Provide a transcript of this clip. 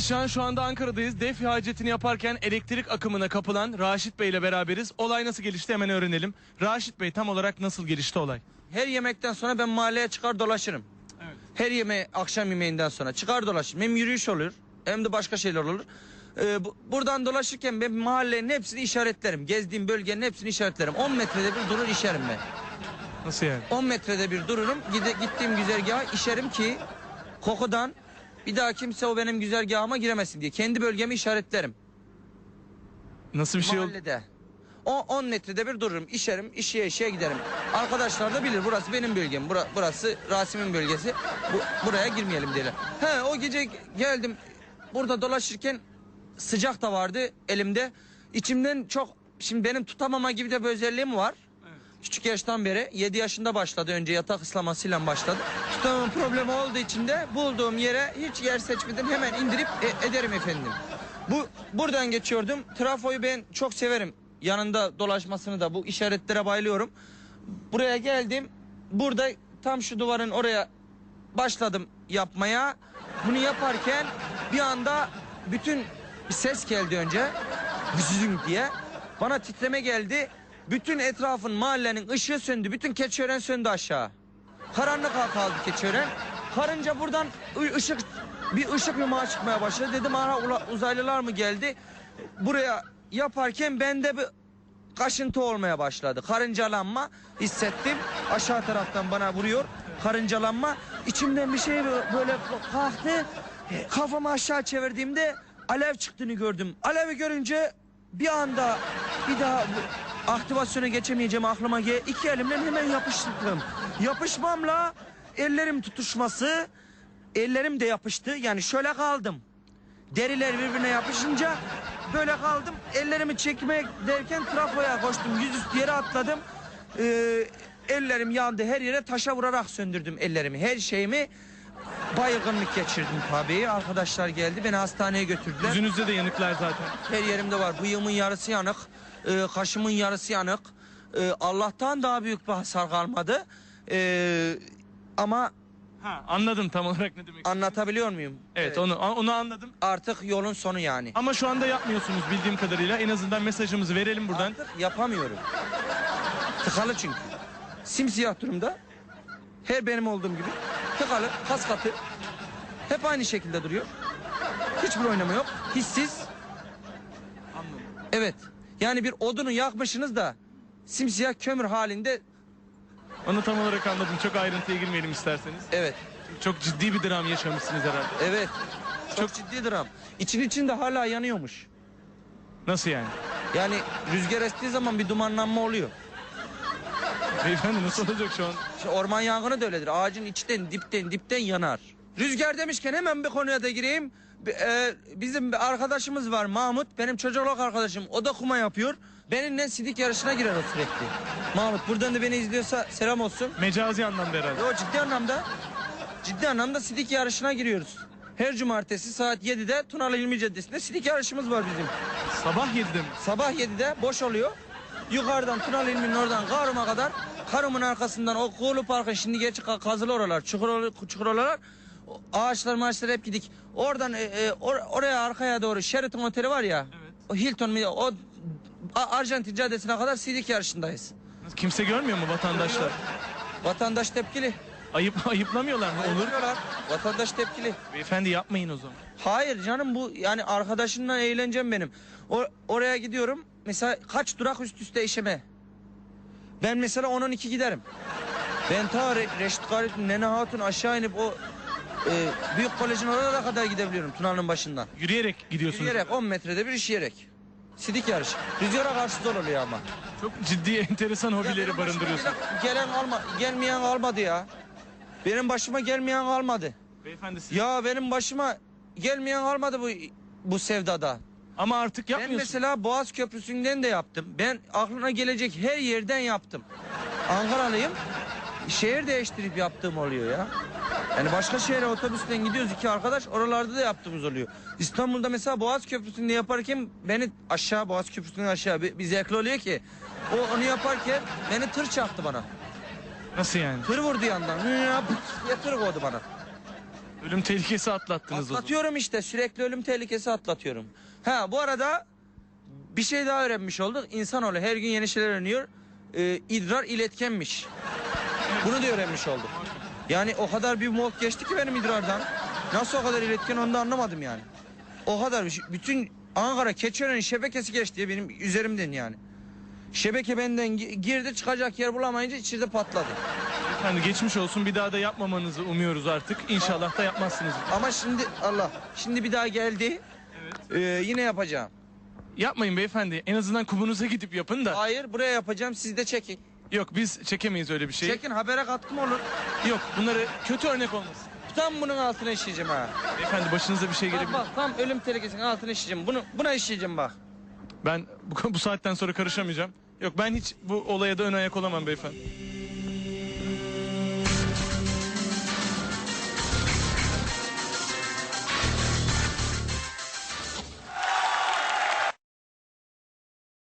Şahan şu anda Ankara'dayız. Defi hacetini yaparken elektrik akımına kapılan Raşit Bey ile beraberiz. Olay nasıl gelişti hemen öğrenelim. Raşit Bey tam olarak nasıl gelişti olay? Her yemekten sonra ben mahalleye çıkar dolaşırım. Evet. Her yeme akşam yemeğinden sonra çıkar dolaşırım. Hem yürüyüş olur hem de başka şeyler olur. Ee, bu- buradan dolaşırken ben mahallenin hepsini işaretlerim. Gezdiğim bölgenin hepsini işaretlerim. 10 metrede bir durur işerim ben. Nasıl yani? 10 metrede bir dururum. Gide, gittiğim güzergaha işerim ki kokudan bir daha kimse o benim güzergahıma giremesin diye. Kendi bölgemi işaretlerim. Nasıl bir şey oldu? Mahallede. O 10 metrede bir dururum. İşerim, işe işe giderim. Arkadaşlar da bilir burası benim bölgem. Bura- burası Rasim'in bölgesi. Bu, buraya girmeyelim diye. He o gece geldim. Burada dolaşırken sıcak da vardı elimde. İçimden çok şimdi benim tutamama gibi de bir özelliğim var. Küçük yaştan beri 7 yaşında başladı önce yatak ıslamasıyla başladı. Tutamama problemi olduğu için de bulduğum yere hiç yer seçmeden hemen indirip e- ederim efendim. Bu buradan geçiyordum. Trafoyu ben çok severim. Yanında dolaşmasını da bu işaretlere bayılıyorum. Buraya geldim. Burada tam şu duvarın oraya başladım yapmaya. Bunu yaparken bir anda bütün bir ses geldi önce. Vüzüm diye. Bana titreme geldi. Bütün etrafın mahallenin ışığı söndü. Bütün keçören söndü aşağı. Karanlık kaldı keçören. Karınca buradan ışık bir ışık yumağı çıkmaya başladı. Dedim ara uzaylılar mı geldi? Buraya yaparken bende bir kaşıntı olmaya başladı. Karıncalanma hissettim. Aşağı taraftan bana vuruyor. Karıncalanma. İçimden bir şey bö- böyle kalktı. Kafamı aşağı çevirdiğimde alev çıktığını gördüm. Alevi görünce bir anda bir daha aktivasyona geçemeyeceğim aklıma gel. İki elimle hemen yapıştırdım. Yapışmamla ellerim tutuşması ellerim de yapıştı. Yani şöyle kaldım. Deriler birbirine yapışınca böyle kaldım. Ellerimi çekmek derken trafoya koştum. Yüzüstü yere atladım. Ee, ellerim yandı. Her yere taşa vurarak söndürdüm ellerimi. Her şeyimi baygınlık geçirdim tabii. Arkadaşlar geldi. Beni hastaneye götürdüler. Yüzünüzde de yanıklar zaten. Her yerimde var. Bıyığımın yarısı yanık. E, kaşımın yarısı yanık. E, Allah'tan daha büyük bir hasar kalmadı. E, ama Ha anladım tam olarak ne demek. anlatabiliyor muyum? Evet, onu onu anladım. Artık yolun sonu yani. Ama şu anda yapmıyorsunuz bildiğim kadarıyla. En azından mesajımızı verelim buradan. Artık yapamıyorum. Tıkalı çünkü. Simsiyah durumda. Her benim olduğum gibi. Tıkalı, kas katı. Hep aynı şekilde duruyor. Hiçbir oynama yok. Hissiz. Anladım. Evet. Yani bir odunu yakmışsınız da simsiyah kömür halinde. Onu tam olarak anladım. Çok ayrıntıya girmeyelim isterseniz. Evet. Çok ciddi bir dram yaşamışsınız herhalde. Evet. Çok, ciddi dram. İçin içinde hala yanıyormuş. Nasıl yani? Yani rüzgar estiği zaman bir dumanlanma oluyor. Beyefendi nasıl olacak şu an? İşte orman yangını da öyledir. Ağacın içten, dipten, dipten yanar. Rüzgar demişken hemen bir konuya da gireyim. E, bizim bir arkadaşımız var Mahmut. Benim çocukluk arkadaşım. O da kuma yapıyor. Benimle sidik yarışına girer o sürekli. Mahmut buradan da beni izliyorsa selam olsun. Mecazi anlamda herhalde. Yo ciddi anlamda. Ciddi anlamda sidik yarışına giriyoruz. Her cumartesi saat 7'de Tunalı İlmi Caddesi'nde sidik yarışımız var bizim. Sabah 7'de mi? Sabah 7'de boş oluyor. Yukarıdan Tunalı İlmi'nin oradan Karum'a kadar Karum'un arkasından o Kuğulu Park'ın şimdi geç ka- kazılı oralar, çukur, çukur oralar. Ağaçlar maaşlar hep gidik. Oradan e, e, or- oraya arkaya doğru Sheraton Oteli var ya. Evet. O Hilton mu o A- Arjantin Caddesi'ne kadar sidik yarışındayız. Kimse görmüyor mu vatandaşlar? Vatandaş tepkili. Ayıp ayıplamıyorlar mı? Olur. Vatandaş tepkili. Beyefendi yapmayın o zaman. Hayır canım bu yani arkadaşımla eğleneceğim benim. O, oraya gidiyorum. Mesela kaç durak üst üste işeme. Ben mesela 10-12 giderim. Ben ta Re- Reşit Galip, Nene Hatun aşağı inip o e, büyük kolejin oraya kadar gidebiliyorum Tuna'nın başından. Yürüyerek gidiyorsunuz. Yürüyerek 10 metrede bir işleyerek. Sidik yarış. Rüzgara karşı zor oluyor ama. Çok ciddi enteresan hobileri barındırıyorsun. gelen- alma, gelmeyen kalmadı ya. Benim başıma gelmeyen kalmadı. Beyefendi siz... Ya benim başıma gelmeyen kalmadı bu bu sevdada. Ama artık Ben yapmıyorsunuz. mesela Boğaz Köprüsü'nden de yaptım. Ben aklına gelecek her yerden yaptım. Ankaralıyım. Şehir değiştirip yaptığım oluyor ya. Yani başka şehre otobüsten gidiyoruz iki arkadaş oralarda da yaptığımız oluyor. İstanbul'da mesela Boğaz Köprüsü'nde yaparken beni aşağı Boğaz Köprüsü'nden aşağı bir, bir zevkli oluyor ki. O onu yaparken beni tır çaktı bana. Nasıl yani? Tır vurdu yandan. Hı, ya, pıt diye tır koydu bana. Ölüm tehlikesi atlattınız o zaman. Atlatıyorum işte sürekli ölüm tehlikesi atlatıyorum. Ha bu arada bir şey daha öğrenmiş olduk. İnsanoğlu her gün yeni şeyler öğreniyor. Ee, idrar iletkenmiş. Bunu da öğrenmiş olduk. Yani o kadar bir mod geçti ki benim idrardan. Nasıl o kadar iletken onu da anlamadım yani. O kadar şey- bütün Ankara Keçiören'in şebekesi geçti benim üzerimden yani. Şebeke benden gi- girdi çıkacak yer bulamayınca içeride patladı. Efendim geçmiş olsun bir daha da yapmamanızı umuyoruz artık. İnşallah da yapmazsınız. Ama şimdi Allah şimdi bir daha geldi. Ee, yine yapacağım. Yapmayın beyefendi. En azından kumunuza gidip yapın da. Hayır buraya yapacağım siz de çekin. Yok biz çekemeyiz öyle bir şey. Çekin habere katkım olur. Yok bunları kötü örnek olmasın. Tam bunun altına işleyeceğim ha. Beyefendi başınıza bir şey Bak gelebilir. bak tam ölüm tehlikesinin altına işleyeceğim. Bunu buna işleyeceğim bak. Ben bu, bu saatten sonra karışamayacağım. Yok ben hiç bu olaya da ön ayak olamam beyefendi.